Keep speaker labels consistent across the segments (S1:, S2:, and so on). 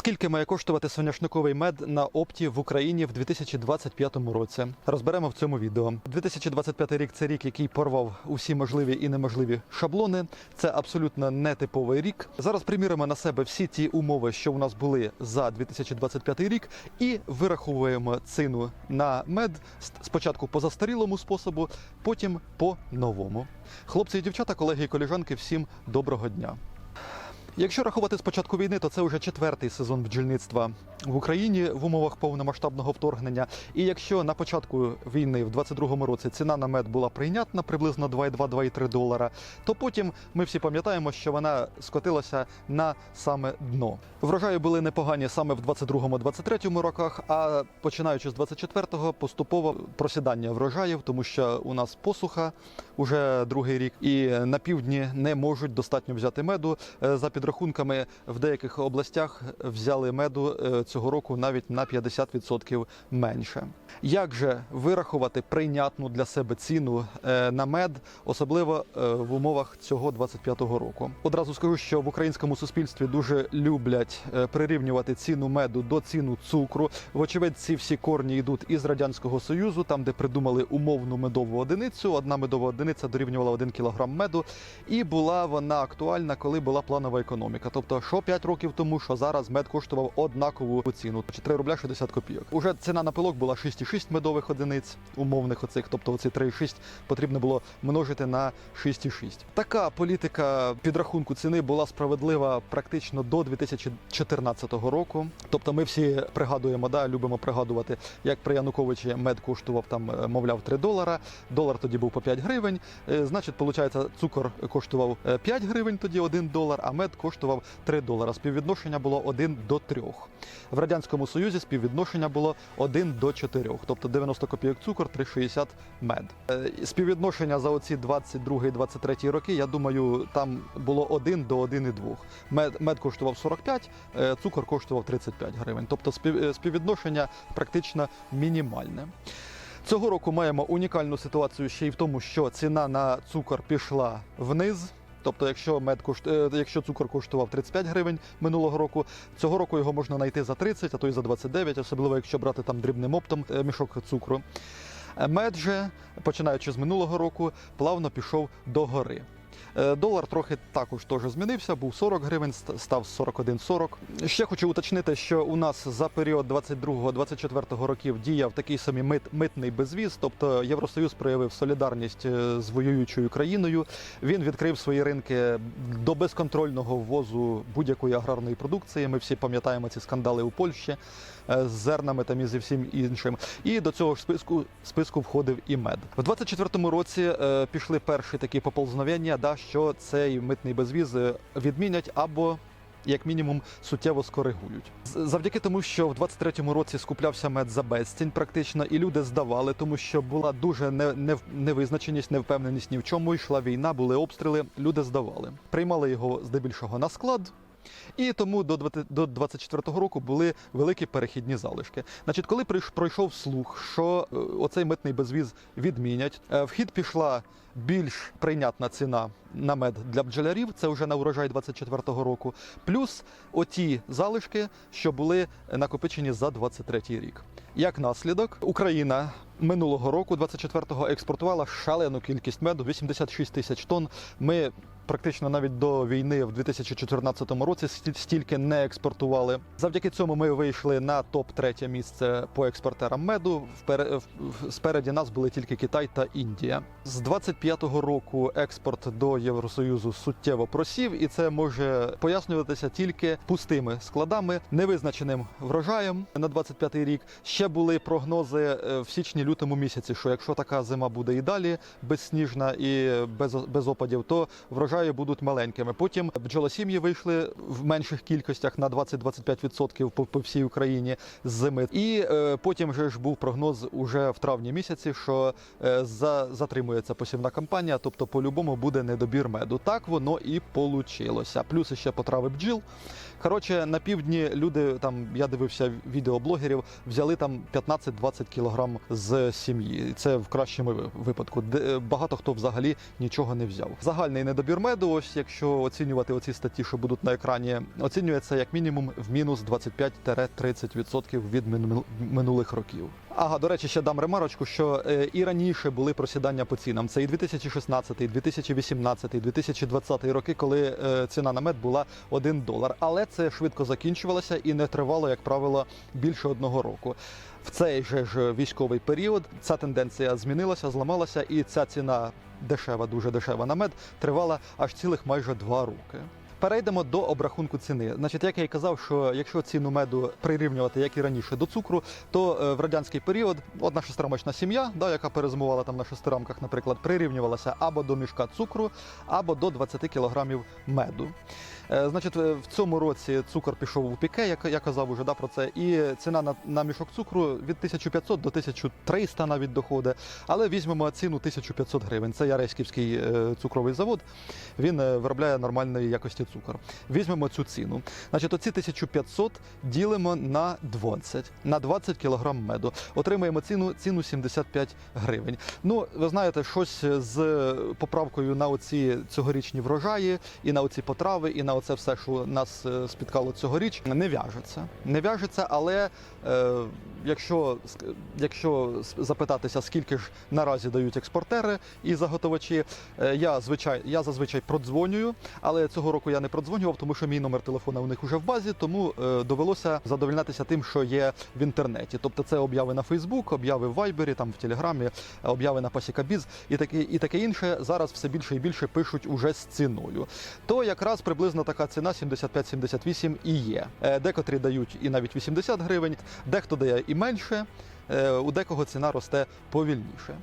S1: Скільки має коштувати соняшниковий мед на опті в Україні в 2025 році? Розберемо в цьому відео. 2025 рік це рік, який порвав усі можливі і неможливі шаблони. Це абсолютно нетиповий рік. Зараз приміримо на себе всі ті умови, що у нас були за 2025 рік, і вираховуємо ціну на мед спочатку по застарілому способу, потім по новому. Хлопці і дівчата, колеги і коліжанки, всім доброго дня. Якщо рахувати з початку війни, то це вже четвертий сезон бджільництва в Україні в умовах повномасштабного вторгнення. І якщо на початку війни, в 22-му році, ціна на мед була прийнятна, приблизно 2,2-2,3 долара, то потім ми всі пам'ятаємо, що вона скотилася на саме дно. Врожаї були непогані саме в 22-23 роках, а починаючи з 24-го поступово просідання врожаїв, тому що у нас посуха уже другий рік, і на півдні не можуть достатньо взяти меду. Е, За підрахунками, в деяких областях взяли меду е, цього року навіть на 50% менше. Як же вирахувати прийнятну для себе ціну е, на мед, особливо е, в умовах цього 25-го року? Одразу скажу, що в українському суспільстві дуже люблять прирівнювати ціну меду до ціну цукру. Вочевидь, ці всі корні йдуть із радянського союзу, там де придумали умовну медову одиницю. Одна медова одиниця дорівнювала 1 кг меду, і була вона актуальна, коли була планова економіка. Тобто, що 5 років тому, що зараз мед коштував однакову ціну 3 рубля 60 копійок. Уже ціна на пилок була 6,6 медових одиниць умовних оцих, тобто оці 3,6 потрібно було множити на 6,6. Така політика підрахунку ціни була справедлива практично до 2014 року. Тобто, ми всі пригадуємо, да, любимо пригадувати, як при Януковичі мед коштував там, е, мовляв, 3 долара. Долар тоді був по 5 гривень. Е, Значить, виходить, цукор коштував е, 5 гривень, тоді 1 долар, а мед коштував 3 долара. Співвідношення було 1 до 3. В радянському союзі співвідношення було 1 до 4, тобто 90 копійок цукор, 3,60 мед. Е, Співвідношення за оці 22-23 роки, я думаю, там було 1 до 1,2. Мед, мед коштував 45, е, цукор коштував 35 гривень. Тобто е, співвідношення практично мінімальне. Цього року маємо унікальну ситуацію ще й в тому, що ціна на цукор пішла вниз. Тобто, якщо мед кошт... е, якщо цукор коштував 35 гривень минулого року, цього року його можна знайти за 30, а то й за 29, особливо якщо брати там дрібним оптом е, мішок цукру. Е, Мед же, починаючи з минулого року, плавно пішов до гори. Е, Долар трохи також теж змінився, був 40 гривень, ст- став 41,40. Ще хочу уточнити, що у нас за період 22-24 років діяв такий самий мит, митний безвіз, тобто Євросоюз проявив солідарність е, з воюючою країною. Він відкрив свої ринки до безконтрольного ввозу будь-якої аграрної продукції. Ми всі пам'ятаємо ці скандали у Польщі з зернами там і зі всім іншим. І до цього ж списку списку входив і мед. В 24-му році е, пішли перші такі поползновення, да, що цей митний безвіз е, відмінять або. Як мінімум суттєво скоригують завдяки тому, що в 23-му році скуплявся мед за безцінь, практично, і люди здавали, тому що була дуже не, не, невизначеність, невпевненість ні в чому. Йшла війна, були обстріли. Люди здавали, приймали його здебільшого на склад. І тому до 20 до 24-го року були великі перехідні залишки. Значить, коли пройшов слух, що е, оцей митний безвіз відмінять, е, в хід пішла більш прийнятна ціна на мед для бджолярів. Це вже на урожай 24-го року. Плюс оті залишки, що були накопичені за 23-й рік. Як наслідок, Україна минулого року, 24-го, експортувала шалену кількість меду 86 тисяч тонн. Ми практично навіть до війни в 2014 році сті- стільки не експортували. Завдяки цьому ми вийшли на топ третє місце по експортерам меду. Спереді нас були тільки Китай та Індія. З 25-го року експорт до Євросоюзу суттєво просів, і це може пояснюватися тільки пустими складами, невизначеним врожаєм на 25-й рік. Ще були прогнози е, в січні-лютому місяці, що якщо така зима буде і далі безсніжна і без, без опадів, то врожаї будуть маленькими. Потім бджолосім'ї вийшли в менших кількостях на 20-25% по, по всій Україні з зими. І е, потім вже ж був прогноз уже в травні місяці, що е, за, затримується посівна кампанія, тобто по-любому буде недобір меду. Так воно і получилося. Плюс ще потрави бджіл. Коротше, на півдні люди там, я дивився відеоблогерів, взяли там 15-20 кілограм з сім'ї. Це в кращому ви- випадку. Де багато хто взагалі нічого не взяв. Загальний недобір меду, ось якщо оцінювати оці статті, що будуть на екрані, оцінюється як мінімум в мінус 25-30% від мину- минулих років. Ага, до речі, ще дам ремарочку, що е, і раніше були просідання по цінам. Це і 2016, і 2018, і 2020 роки, коли е, ціна на мед була 1 долар. Але це швидко закінчувалося і не тривало, як правило, більше одного року. В цей же ж військовий період ця тенденція змінилася, зламалася, і ця ціна дешева, дуже дешева на мед тривала аж цілих майже два роки. Перейдемо до обрахунку ціни. Значить, як я і казав, що якщо ціну меду прирівнювати, як і раніше, до цукру, то е, в радянський період одна шестирамочна сім'я, да, яка перезимувала там на шестирамках, наприклад, прирівнювалася або до мішка цукру, або до 20 кілограмів меду. Е, Значить, е, в цьому році цукор пішов у піке, як я казав уже да, про це, і ціна на, на мішок цукру від 1500 до 1300 навіть доходить. Але візьмемо ціну 1500 гривень. Це Яреськівський е, цукровий завод. Він виробляє нормальної якості цукор. Візьмемо цю ціну. Значить, оці 1500 ділимо на 20, на 20 кг меду. Отримаємо ціну, ціну 75 гривень. Ну, ви знаєте, щось з поправкою на оці цьогорічні врожаї, і на оці потрави, і на оце все, що нас е, спіткало цьогоріч, не в'яжеться. Не в'яжеться, але е, якщо, якщо запитатися, скільки ж наразі дають експортери і заготовачі, е, я, звичай, я зазвичай продзвонюю, але цього року я не продзвонював, тому що мій номер телефона у них уже в базі, тому е, довелося задовольнятися тим, що є в інтернеті. Тобто це обяви на Фейсбук, обяви в Вайбері, там в Телеграмі, обяви на Пасікабіз і таке, і таке інше. Зараз все більше і більше пишуть уже з ціною. То якраз приблизно така ціна 75-78 і є. Е, Декотрі дають і навіть 80 гривень, дехто дає і менше, е, у декого ціна росте повільніше.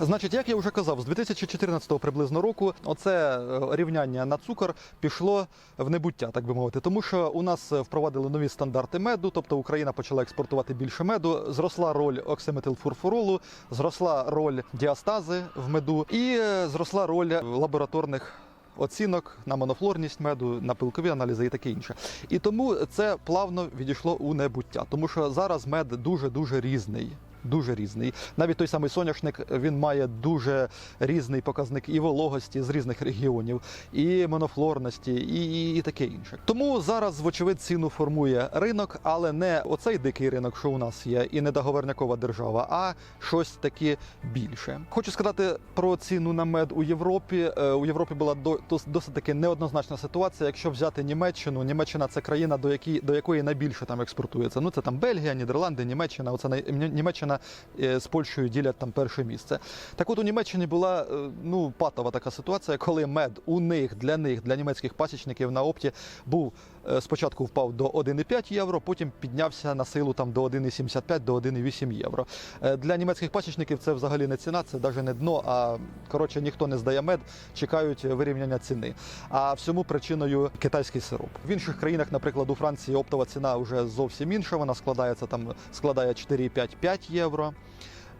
S1: Значить, як я вже казав, з 2014 приблизно року оце е, рівняння на цукор пішло в небуття, так би мовити, тому що у нас впровадили нові стандарти меду, тобто Україна почала експортувати більше меду. Зросла роль оксиметилфурфуролу, зросла роль діастази в меду і зросла роль лабораторних. Оцінок на монофлорність меду, на пилкові аналізи і таке інше. І тому це плавно відійшло у небуття, тому що зараз мед дуже дуже різний. Дуже різний. Навіть той самий соняшник він має дуже різний показник і вологості з різних регіонів, і монофлорності, і, і, і таке інше. Тому зараз, вочевидь, ціну формує ринок, але не оцей дикий ринок, що у нас є, і не договорнякова держава, а щось таке більше. Хочу сказати про ціну на мед у Європі. Е, У Європі була досить таки неоднозначна ситуація. Якщо взяти Німеччину, Німеччина це країна, до якої до якої найбільше там експортується. Ну це там Бельгія, Нідерланди, Німеччина. Оце най- Нім- Німеччина е, з Польщею ділять там перше місце. Так от у Німеччині була е, ну патова така ситуація, коли мед у них для них, для німецьких пасічників на опті був е, спочатку впав до 1,5 євро, потім піднявся на силу там до 1,75 до 1,8 євро. Для німецьких пасічників це взагалі не ціна, це навіть не дно. А коротше ніхто не здає мед, чекають вирівняння ціни. А всьому причиною китайський сироп. В інших країнах, наприклад, у Франції оптова ціна вже зовсім інша. Вона складається там складає 4,5-5 євро.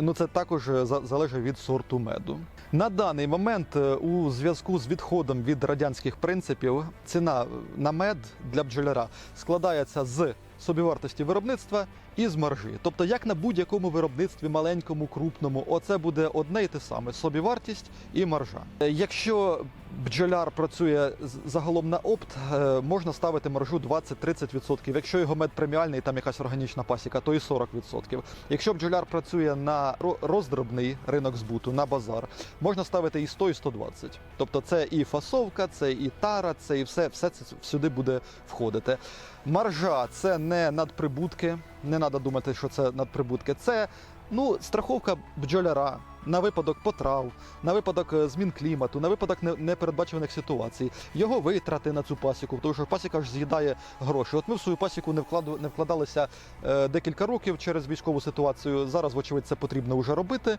S1: Ну, це також е, за- залежить від сорту меду. На даний момент, е, у зв'язку з відходом від радянських принципів, ціна на мед для бджоляра складається з собівартості виробництва і з маржі. Тобто, як на будь-якому виробництві, маленькому, крупному, оце буде одне і те саме: собівартість і маржа. Е, Якщо бджоляр працює загалом на опт, е, можна ставити маржу 20-30%. Якщо його мед преміальний, там якась органічна пасіка, то і 40%. Якщо бджоляр працює на роздробний ринок збуту, на базар, можна ставити і 100, і 120. Тобто це і фасовка, це і тара, це і все, все це сюди буде входити. Маржа це не надприбутки, не треба думати, що це надприбутки. Це ну, страховка бджоляра на випадок потрав, на випадок е, змін клімату, на випадок не- непередбачуваних ситуацій, його витрати на цю пасіку, тому що пасіка ж з'їдає гроші. От ми в свою пасіку не вкладу, не вкладалися е, декілька років через військову ситуацію. Зараз, вочевидь, це потрібно вже робити.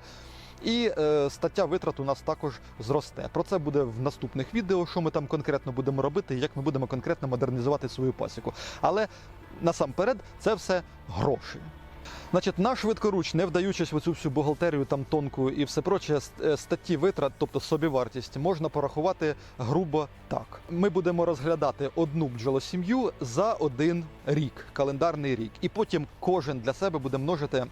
S1: І е, стаття витрат у нас також зросте. Про це буде в наступних відео, що ми там конкретно будемо робити, як ми будемо конкретно модернізувати свою пасіку. Але насамперед це все гроші. Значить, на швидкоруч, не вдаючись в цю всю бухгалтерію там тонку і все проче, е, статті витрат, тобто собівартість, можна порахувати грубо так. Ми будемо розглядати одну бджолосім'ю за один рік, календарний рік, і потім кожен для себе буде множити.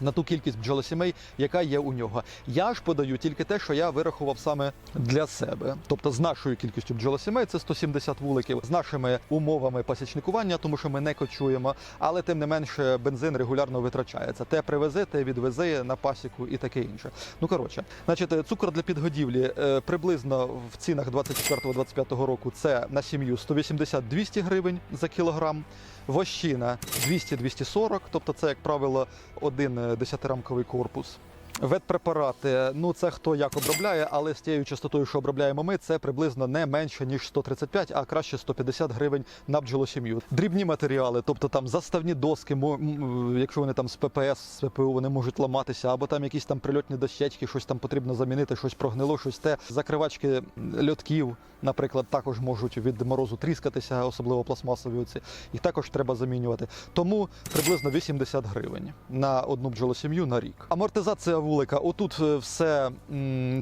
S1: На ту кількість бджолосімей, яка є у нього. Я ж подаю тільки те, що я вирахував саме для себе. Тобто з нашою кількістю бджолосімей це 170 вуликів, з нашими умовами пасічникування, тому що ми не кочуємо, але тим не менше бензин регулярно витрачається. Те привези, те відвези на пасіку і таке інше. Ну коротше, значить, е, цукор для підгодівлі е, приблизно в цінах 24-25 року це на сім'ю 180-200 гривень за кілограм. Вощина 200-240, тобто це, як правило, один е, десятирамковий корпус. Ветпрепарати, ну це хто як обробляє, але з тією частотою, що обробляємо ми, це приблизно не менше ніж 135, а краще 150 гривень на бджолосім'ю. Дрібні матеріали, тобто там заставні доски, якщо вони там з ППС, з ППУ, вони можуть ламатися, або там якісь там прильотні дощечки, щось там потрібно замінити, щось прогнило, щось те. Закривачки льотків, наприклад, також можуть від морозу тріскатися, особливо пластмасові оці. Їх також треба замінювати. Тому приблизно 80 гривень на одну бджолосім'ю на рік. Амортизація вулика. Отут е, все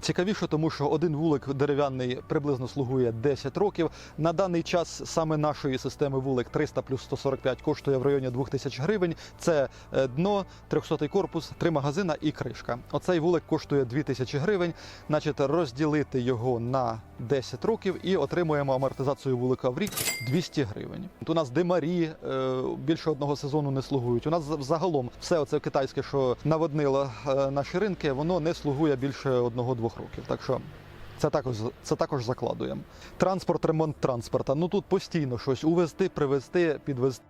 S1: цікавіше, тому що один вулик дерев'яний приблизно слугує 10 років. На даний час саме нашої системи вулик 300 плюс 145 коштує в районі 2000 гривень. Це е, дно, 300 корпус, три магазина і кришка. Оцей вулик коштує 2000 гривень. Значить, розділити його на 10 років і отримуємо амортизацію вулика в рік 200 гривень. От У нас димарі е, більше одного сезону не слугують. У нас за- загалом все оце китайське, що наводнило е, наші ринки, воно не слугує більше одного-двох років. Так що. Це також це також закладуємо. Транспорт, ремонт транспорта. Ну тут постійно щось увезти, привезти, підвезти.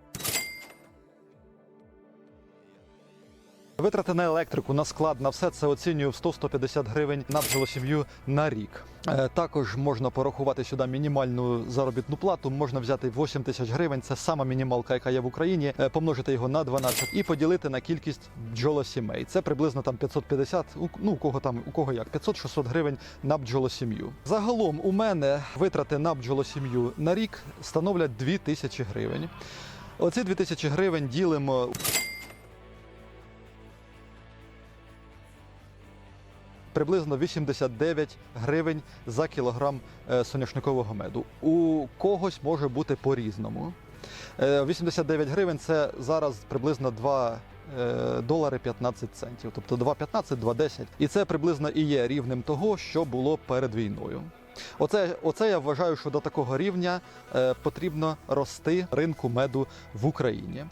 S1: Витрати на електрику, на склад, на все це оцінюю в 100-150 гривень на бджолосім'ю на рік. Е, Також можна порахувати сюди мінімальну заробітну плату. Можна взяти 8 тисяч гривень. Це сама мінімалка, яка є в Україні. е, Помножити його на 12 і поділити на кількість бджолосімей. Це приблизно там 550, у- ну у кого там, у кого як 500-600 гривень на бджолосім'ю. Загалом у мене витрати на бджолосім'ю на рік становлять 2 тисячі гривень. Оці 2 тисячі гривень ділимо приблизно 89 гривень за кілограм е, соняшникового меду. У когось може бути по-різному. Е, 89 гривень це зараз приблизно 2 е, долари 15 центів, тобто 2,15, 2,10. І це приблизно і є рівнем того, що було перед війною. Оце, оце я вважаю, що до такого рівня е, потрібно рости ринку меду в Україні.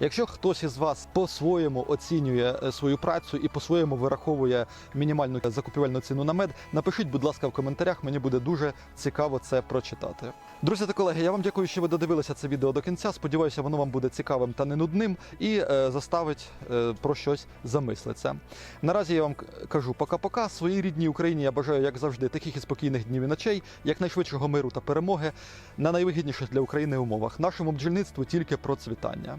S1: Якщо хтось із вас по-своєму оцінює е, свою працю і по-своєму вираховує мінімальну закупівельну ціну на мед, напишіть, будь ласка, в коментарях. Мені буде дуже цікаво це прочитати. Друзі та колеги, я вам дякую, що ви додивилися це відео до кінця. Сподіваюся, воно вам буде цікавим та не нудним і е, заставить е, про щось замислитися. Наразі я вам кажу пока-пока. Своїй рідній Україні я бажаю, як завжди, таких і спокійних днів ночей, якнайшвидшого миру та перемоги на найвигідніших для України умовах. Нашому бджільництву тільки процвітання.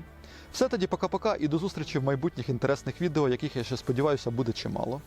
S1: Все тоді пока-пока і до зустрічі в майбутніх інтересних відео, яких я ще сподіваюся буде чимало.